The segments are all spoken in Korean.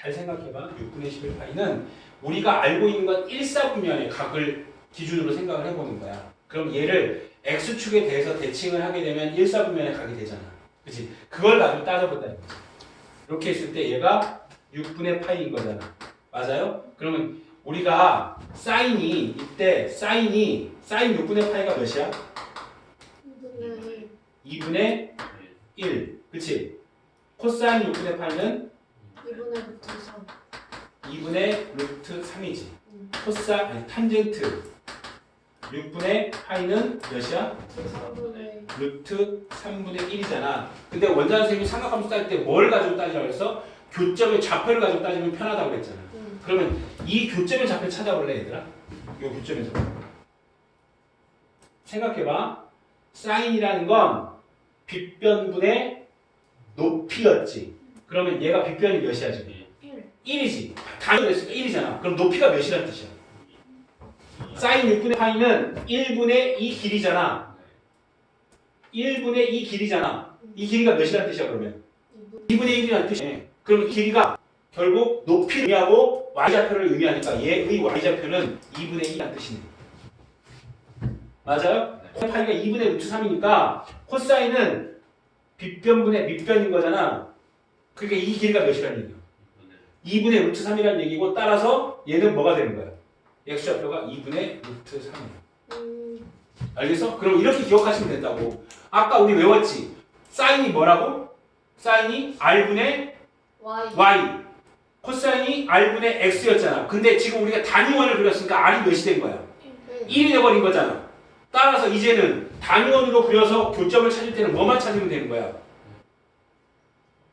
잘 생각해봐. 6분의 11파이는 우리가 알고 있는 건 1사분면의 각을 기준으로 생각을 해보는 거야. 그럼 얘를 x축에 대해서 대칭을 하게 되면 1사분면의 각이 되잖아. 그치? 그걸 가지고 따져본다. 이렇게 했을 때 얘가 6분의 파이인 거잖아. 맞아요? 그러면 우리가 사인이 이때 사인이 사인 6분의 파이가 몇이야? 2분의 1. 그치? 코사인 6분의 파이는 2분의 루트 3 2분의 루트 3이지. 음. 코사 아니 탄젠트 6분의 파이는 몇이야? 3분의 루트 3분의 1이잖아. 근데 원장 선생님이 삼각함수 따질 때 뭘 가지고 따지라고 했어? 교점의 좌표를 가지고 따지면 편하다고 그랬잖아. 음. 그러면 이 교점의 좌표 찾아볼래 얘들아? 이 교점의 좌표. 생각해봐. 사인이라는 건 빗변분의 높이였지. 그러면 얘가 빗변이 몇이야 지금? 1 1이지. 단위로 했으니까 1이잖아. 그럼 높이가 몇이란 뜻이야? 사인 6분의 파이는 1분의 2 길이잖아. 1분의 2 길이잖아. 이 길이가 몇이란 뜻이야 그러면? 2분의 1이라는 뜻이네. 그럼 이 길이가 결국 높이를 의미하고 y좌표를 의미하니까 얘의 y좌표는 2분의 2라는 뜻이네. 맞아요? 파이가 2분의 루트 3이니까 코사인은 빗변분의 밑변인 거잖아. 그러니까 이 길이가 몇이라는 얘기야? 2분의 루트 3이라는 얘기고 따라서 얘는 뭐가 되는 거야? x좌표가 2분의 루트 3이야. 음. 알겠어? 그럼 이렇게 기억하시면 된다고. 아까 우리 외웠지? 사인이 뭐라고? 사인이 r분의 Y y. 코사인이 r분의 x였잖아. 근데 지금 우리가 단위원을 그렸으니까 r이 몇이 된 거야? 1 1이 돼버린 거잖아. 따라서 이제는 단위원으로 그려서 교점을 찾을 때는 뭐만 찾으면 되는 거야?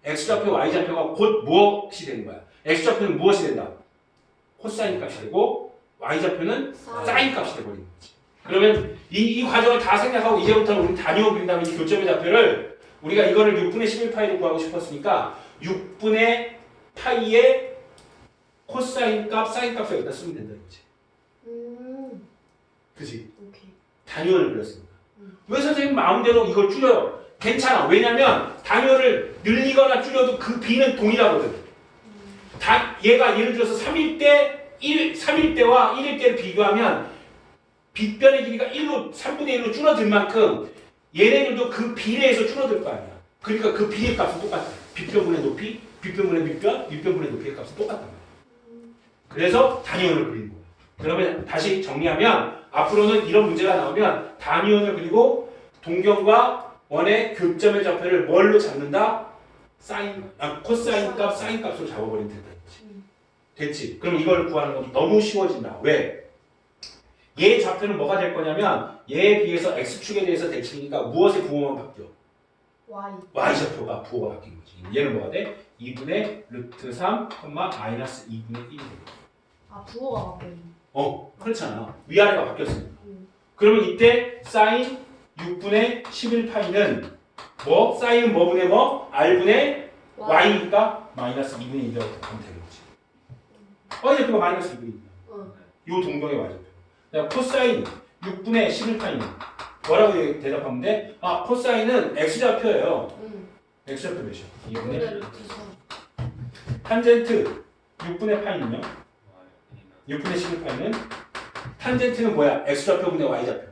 X좌표, y좌표가 곧 무엇이 되는 거야? x좌표는 무엇이 된다? 코사인 값이 되고 y좌표는 사인 값이 돼버리는 거지. 그러면 이, 이 과정을 다 생략하고 이제부터는 우리 단위원 그린 다음에 이 교점의 좌표를 우리가 이거를 6분의 11파이로 구하고 싶었으니까 6분의 파이의 코사인 값, 사인 값을 여기다 쓰면 된다 이거지. 음. 그지? 단위원을 그렸습니다. 음. 왜 선생님 마음대로 이걸 줄여요? 괜찮아. 왜냐면 단위원을 늘리거나 줄여도 그 비는 동일하거든. 음. 다, 얘가 예를 들어서 3일 때 1, 3일 때와 1일 때를 비교하면 빗변의 길이가 1로 3분의 1로 줄어들 만큼 얘네들도 그 비례해서 줄어들 거 아니야. 그러니까 그 비의 값은 똑같아. 빗변분의 높이, 빗변분의 밑변, 밑변분의 높이의 값은 똑같단 말이야. 그래서 단위원을 그리는 거야. 그러면 다시 정리하면 앞으로는 이런 문제가 나오면 단위원을 그리고 동경과 원의 교점의 좌표를 뭘로 잡는다? 사인, 아, 코사인 값, 사인 값으로 잡아버리면 된다. 음. 됐지? 그럼 이걸 구하는 건 너무 쉬워진다. 왜? 얘 좌표는 뭐가 될 거냐면 얘에 비해서 x축에 대해서 대칭이니까 무엇의 부호만 바뀌어? Y y좌표가 부호가 바뀐 거지. 얘는 뭐가 돼? 2분의 루트 3, 마이너스 2분의 1이 돼. 아 부호가 바뀌었네 어, 그렇잖아. 위아래가 바뀌었으니까. 음. 그러면 이때 사인 6분의 11파이는 뭐? 사인은 뭐분의 뭐? r분의 y니까 마이너스 2분의 1이라고 하면 되는 거지. 어, 이제 그거 마이너스 2분의 1이야. 어. 요 동경의. 그다음 코사인 6분의 11파이는 뭐라고 대답하면 돼? 아, 코사인은 x좌표예요. 음. x좌표 몇이야? 2분의 2분의 루트 3 탄젠트 6분의 파이는요? 6분의 11파이는 탄젠트는 뭐야? x좌표분의 y좌표.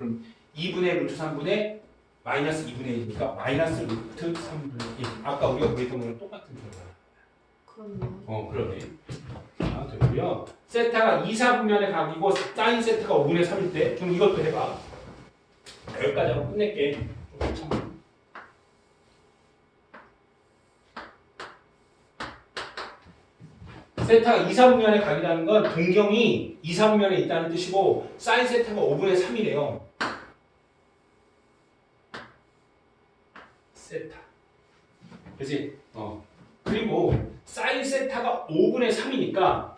음. 2분의 루트 3분의 마이너스 2분의 1이니까 마이너스 루트 3분의 1. 아까 우리가 구했던 거랑 똑같은 결과야. 그렇네요 어, 그러네. 자, 되고요. 세타가 2, 4분면의 각이고 사인 세타가 5분의 3일 때 그럼 이것도 해봐. 여기까지 하고 끝낼게. 좀 참아. 세타가 2, 4분면의 각이라는 건 동경이 2, 4분면에 있다는 뜻이고 사인 세타가 5분의 3이래요. 세타. 그지? 어. 그리고 사인 세타가 5분의 3이니까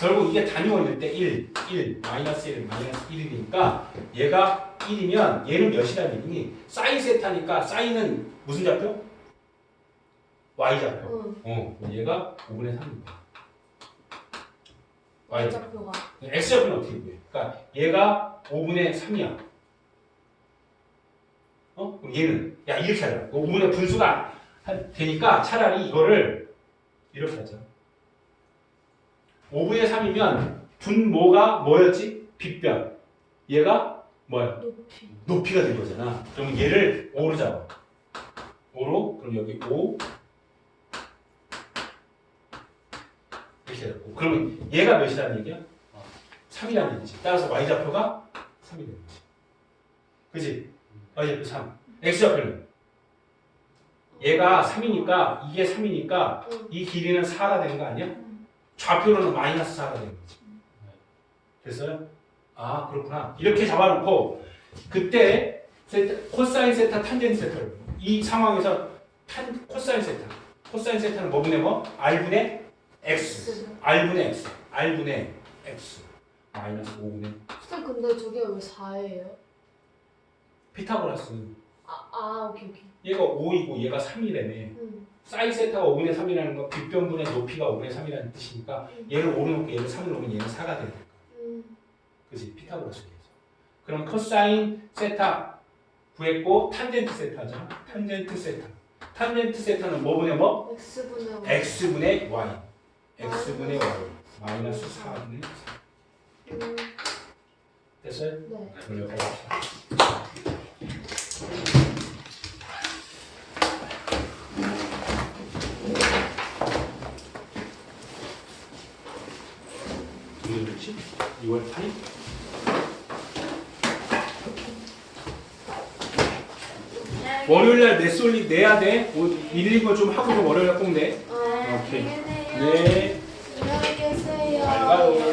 결국 이게 단위원일 때 1, 1, 마이너스 1, 마이너스 1이니까 얘가 1이면 얘는 몇이라는 얘기니? 사인 세타니까 사인은 무슨 좌표? y좌표. 응 어, 얘가 5분의 3입니다. y Y좌표가 x좌표는 어떻게 구해? 그러니까 얘가 5분의 3이야. 어? 그럼 얘는 야 이렇게 하자. 5분의 분수가 한- 되니까 차라리 이거를 이렇게 하자. 5분의 3이면 분모가 뭐였지? 빗변. 얘가 뭐야? 높이. 높이가 된 거잖아. 그러면 얘를 5로 잡아. 5로 그럼 여기 5 이렇게 잡고 그러면 얘가 몇이라는 얘기야? 3이라는 얘기지. 따라서 y좌표가 3이 되는 거지. 그지? Y좌표 3. x좌표는 얘가 3이니까 이게 3이니까 응. 이 길이는 4가 되는 거 아니야? 응. 좌표로는 마이너스 4가 되는 거지. 됐어요? 아 그렇구나. 이렇게 잡아놓고 그때 세타, 코사인 세타, 탄젠트 세타를 이 상황에서 탄 코사인 세타, 코사인 세타는 뭐분의 뭐? r분의 x, r분의 x, r분의 x 마이너스 5분의 쌤 근데 저게 왜 4예요? 피타고라스. 아, 아 오케이 오케이. 얘가 5이고 얘가 3이라며. 응. 사인 세타가 5분의 3이라는 건 빗변분의 높이가 5분의 3이라는 뜻이니까 얘를 5로 놓고 얘를 3을 놓으면 얘는 4가 되는 거야. 응. 그지 피타고라스에서. 그럼 코사인 세타 구했고 탄젠트 세타죠. 탄젠트 세타. 탄젠트 세타는 뭐분의 뭐? X분의 Y. x분의 y. x분의 y. 마이너스 4분의 4. 음, 됐어요? 네. 그럼 여기 봅시다. 2월 8일 월요일날 내 솔리 내야 돼. 뭐 밀린 거 좀 하고 좀 월요일날 꼭 내. 아, 오케이. 네. 네. 안녕히 계세요. 잘 가요.